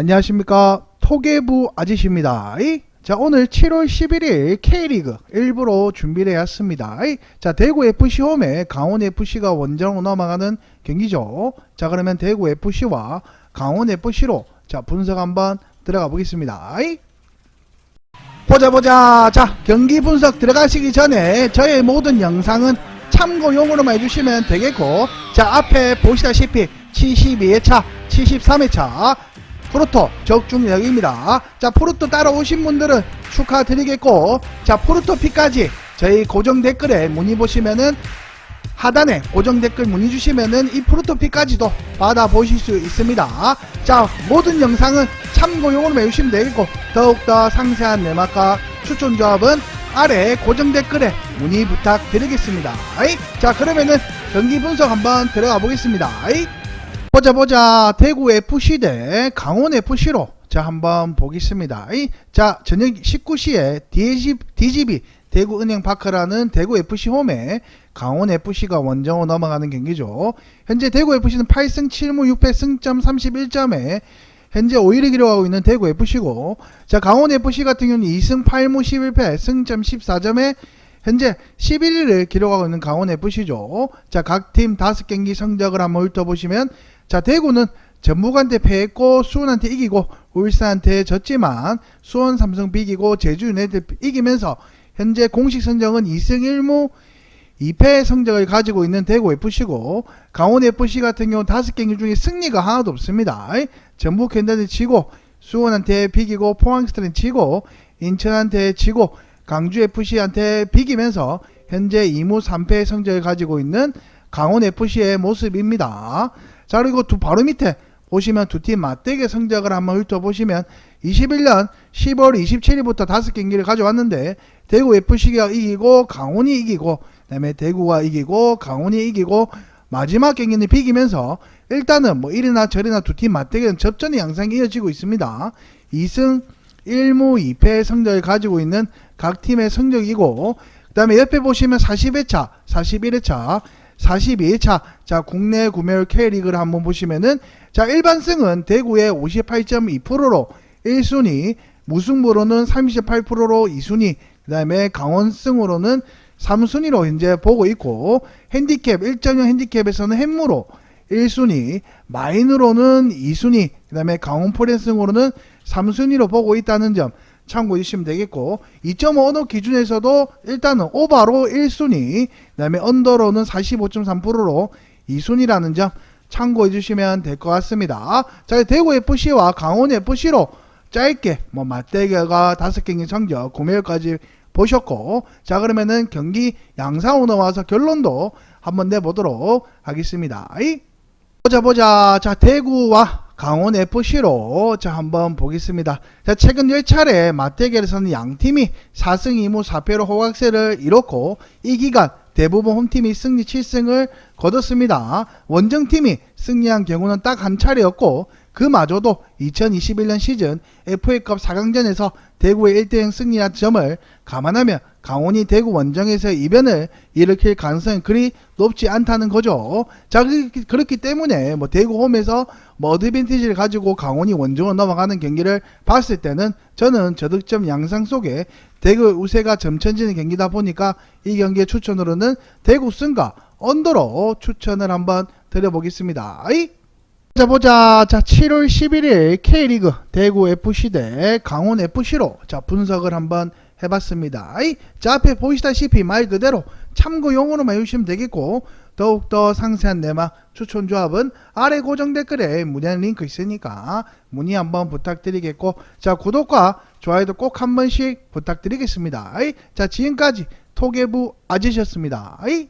안녕하십니까 토개부 아저씨입니다. 이? 자 오늘 7월 11일 K리그 일부로 준비를 해왔습니다. 이? 자 대구 FC 홈에 강원 FC가 원정으로 넘어가는 경기죠. 자 그러면 대구 FC와 강원 FC로 자 분석 한번 들어가 보겠습니다. 이? 보자 보자 자 경기 분석 들어가시기 전에 저의 모든 영상은 참고용으로만 해주시면 되겠고 자 앞에 보시다시피 72회차 73회차 프로토 적중력입니다 자 프로토 따라오신 분들은 축하드리겠고 자 프로토 피까지 저희 고정 댓글에 문의 보시면은 하단에 고정 댓글 문의 주시면은 이 프로토피까지도 받아보실 수 있습니다. 자, 모든 영상은 참고용으로 해주시면 되겠고, 더욱더 상세한 내막과 추천 조합은 아래 고정 댓글에 문의 부탁드리겠습니다. 자, 그러면은 경기 분석 한번 들어가 보겠습니다. 보자 보자 대구 FC 대 강원 FC로 자 한번 보겠습니다. 아이? 자 저녁 19시에 DGB 대구은행 파크라는 대구 FC 홈에 강원 FC가 원정으로 넘어가는 경기죠. 현재 대구 FC는 8승 7무 6패 승점 31점에 현재 5위를 기록하고 있는 대구 FC고 자 강원 FC 같은 경우는 2승 8무 11패 승점 14점에 현재 11위를 기록하고 있는 강원 FC죠. 자 각 팀 5경기 성적을 한번 훑어보시면 자 대구는 전북한테 패했고 수원한테 이기고 울산한테 졌지만 수원 삼성 비기고 제주 유나이티드 이기면서 현재 공식 성적은 2승 1무 2패 성적을 가지고 있는 대구 FC고 강원 FC 같은 경우 5경기 중에 승리가 하나도 없습니다. 전북 캔다한테 치고 수원한테 비기고 포항스트랜 치고 인천한테 치고 강주 FC한테 비기면서 현재 2무 3패 성적을 가지고 있는 강원 FC의 모습입니다. 자 그리고 두 바로 밑에 보시면 두 팀 맞대결 성적을 한번 훑어보시면 21년 10월 27일부터 다섯 경기를 가져왔는데 대구 FC가 이기고 강원이 이기고 그다음에 대구가 이기고 강원이 이기고 마지막 경기는 비기면서 일단은 뭐 이리나 저리나 두 팀 맞대결은 접전의 양상이 이어지고 있습니다. 2승 1무 2패 성적을 가지고 있는 각 팀의 성적이고 그 다음에 옆에 보시면 40회차, 41회차, 42회차. 자 국내 구매율 K리그를 한번 보시면은 자 일반 승은 대구의 58.2%로 1순위 무승부로는 38%로 2순위 그 다음에 강원승으로는 3순위로 현재 보고 있고 핸디캡 1.0 핸디캡에서는 햄무로 1순위 마인으로는 2순위 그 다음에 강원 포렌승으로는 3순위로 보고 있다는 점 참고해 주시면 되겠고 2.5 언어 기준에서도 일단은 오바로 1순위 그 다음에 언더로는 45.3%로 2순위라는 점 참고해 주시면 될 것 같습니다. 자 대구 FC와 강원 FC로 짧게 뭐 맞대결과 다섯 경기 성적 구매율까지 보셨고 자 그러면은 경기 양상으로 넘어와서 결론도 한번 내보도록 하겠습니다. 이? 보자 보자 자 대구와 강원 FC로 자 한번 보겠습니다. 자 최근 10차례 맞대결에서는 양팀이 4승 2무 4패로 호각세를 이뤘고 이 기간 대부분 홈팀이 승리 7승을 거뒀습니다. 원정팀이 승리한 경우는 딱 한 차례였고 그마저도 2021년 시즌 FA컵 4강전에서 대구의 1대0 승리한 점을 감안하면 강원이 대구 원정에서 이변을 일으킬 가능성이 그리 높지 않다는 거죠. 자, 그- 그렇기 때문에 뭐 대구 홈에서 뭐 어드밴티지를 가지고 강원이 원정으로 넘어가는 경기를 봤을 때는 저는 저득점 양상 속에 대구 우세가 점천지는 경기다 보니까 이 경기의 추천으로는 대구 승과 언더로 추천을 한번 드려보겠습니다. 아이? 자 보자 자 7월 11일 K리그 대구 FC 대 강원 FC로 자 분석을 한번 해봤습니다. 아이, 자 앞에 보시다시피 말 그대로 참고용으로만 해주시면 되겠고 더욱더 상세한 내막 추천 조합은 아래 고정 댓글에 문의하는 링크 있으니까 문의 한번 부탁드리겠고 자 구독과 좋아요도 꼭 한 번씩 부탁드리겠습니다. 아이, 자 지금까지 토개부 아저씨였습니다. 아이.